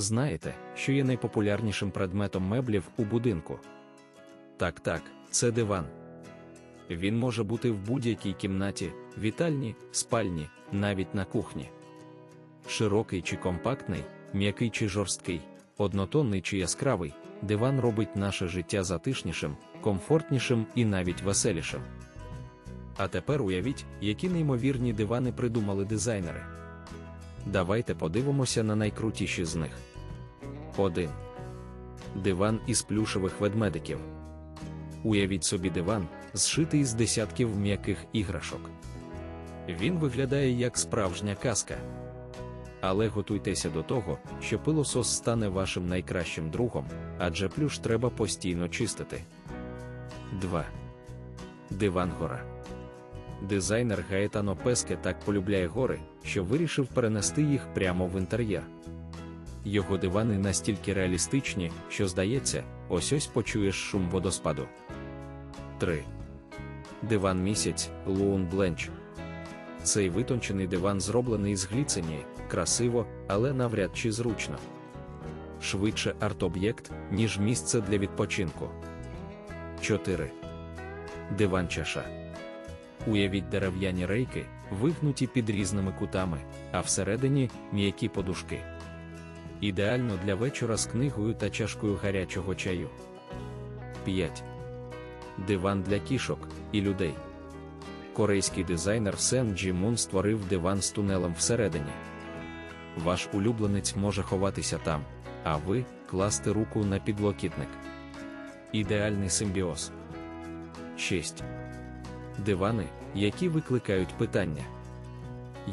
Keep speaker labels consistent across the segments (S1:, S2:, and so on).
S1: Знаєте, що є найпопулярнішим предметом меблів у будинку? Так, так, це диван. Він може бути в будь-якій кімнаті, вітальні, спальні, навіть на кухні. Широкий чи компактний, м'який чи жорсткий, однотонний чи яскравий, диван робить наше життя затишнішим, комфортнішим і навіть веселішим. А тепер уявіть, які неймовірні дивани придумали дизайнери. Давайте подивимося на найкрутіші з них. 1. Диван із плюшевих ведмедиків. Уявіть собі диван, зшитий з десятків м'яких іграшок. Він виглядає як справжня казка. Але готуйтеся до того, що пилосос стане вашим найкращим другом, адже плюш треба постійно чистити. 2. Диван гора. Дизайнер Гаетано Песке так полюбляє гори, що вирішив перенести їх прямо в інтер'єр. Його дивани настільки реалістичні, що здається, ось ось почуєш шум водоспаду. 3. Диван місяць Луун Бленч. Цей витончений диван зроблений з гліцинії, красиво, але навряд чи зручно. Швидше арт-об'єкт, ніж місце для відпочинку. 4. Диван чаша. Уявіть дерев'яні рейки, вигнуті під різними кутами, а всередині м'які подушки. Ідеально для вечора з книгою та чашкою гарячого чаю. 5. Диван для кішок і людей. Корейський дизайнер Сен Джі Мун створив диван з тунелем всередині. Ваш улюбленець може ховатися там, а ви класти руку на підлокітник. Ідеальний симбіоз. 6. Дивани, які викликають питання.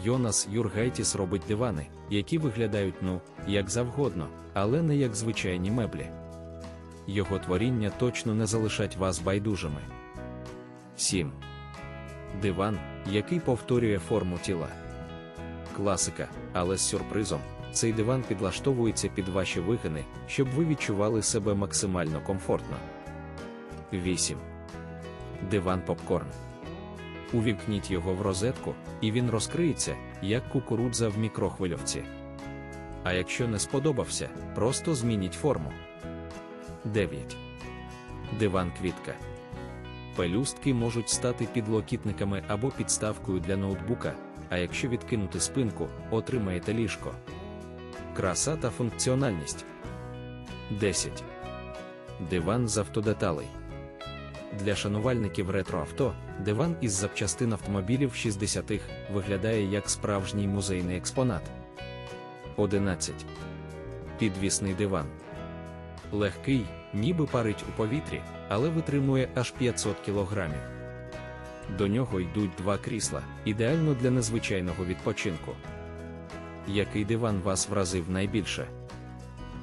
S1: Йонас Юргайтіс робить дивани, які виглядають ну, як завгодно, але не як звичайні меблі. Його творіння точно не залишать вас байдужими. 7. Диван, який повторює форму тіла. Класика, але з сюрпризом, цей диван підлаштовується під ваші вигини, щоб ви відчували себе максимально комфортно. 8. Диван попкорн. Увімкніть його в розетку, і він розкриється, як кукурудза в мікрохвильовці. А якщо не сподобався, просто змініть форму. 9. Диван квітка. Пелюстки можуть стати підлокітниками або підставкою для ноутбука, а якщо відкинути спинку, отримаєте ліжко. Краса та функціональність. 10. Диван з автодеталей. Для шанувальників ретроавто диван із запчастин автомобілів 60-х виглядає як справжній музейний експонат. 11. Підвісний диван. Легкий, ніби парить у повітрі, але витримує аж 500 кг. До нього йдуть два крісла, ідеально для незвичайного відпочинку. Який диван вас вразив найбільше?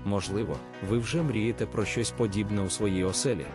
S1: Можливо, ви вже мрієте про щось подібне у своїй оселі.